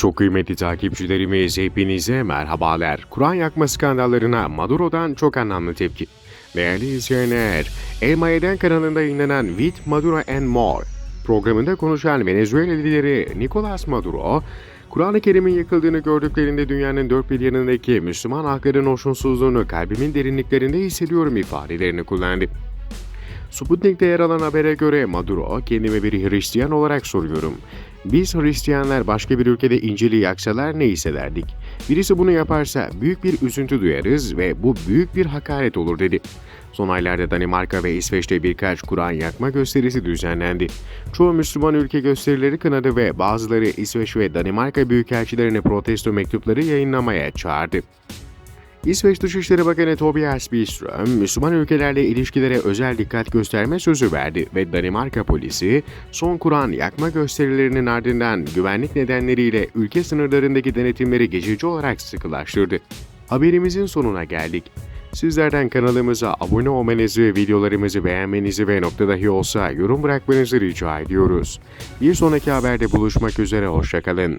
Çok kıymetli takipçilerimiz hepinize merhabalar. Kur'an yakma skandallarına Maduro'dan çok anlamlı tepki. Değerli izleyenler, El Mayeden kanalında yayınlanan With Maduro and More programında konuşan Venezuela lideri Nicolas Maduro, Kur'an-ı Kerim'in yıkıldığını gördüklerinde dünyanın dört bir yanındaki Müslüman halkların hoşnutsuzluğunu kalbimin derinliklerinde hissediyorum ifadelerini kullandı. Sputnik'te yer alan habere göre Maduro, kendime bir Hristiyan olarak soruyorum. Biz Hristiyanlar başka bir ülkede İncil'i yaksalar ne hissederdik? Birisi bunu yaparsa büyük bir üzüntü duyarız ve bu büyük bir hakaret olur dedi. Son aylarda Danimarka ve İsveç'te birkaç Kur'an yakma gösterisi düzenlendi. Çoğu Müslüman ülke gösterileri kınadı ve bazıları İsveç ve Danimarka büyükelçilerine protesto mektupları yayınlamaya çağırdı. İsveç Dışişleri Bakanı Tobias Billström, Müslüman ülkelerle ilişkilere özel dikkat gösterme sözü verdi ve Danimarka polisi, son Kur'an yakma gösterilerinin ardından güvenlik nedenleriyle ülke sınırlarındaki denetimleri geçici olarak sıkılaştırdı. Haberimizin sonuna geldik. Sizlerden kanalımıza abone olmanızı, videolarımızı beğenmenizi ve nokta dahi olsa yorum bırakmanızı rica ediyoruz. Bir sonraki haberde buluşmak üzere, hoşçakalın.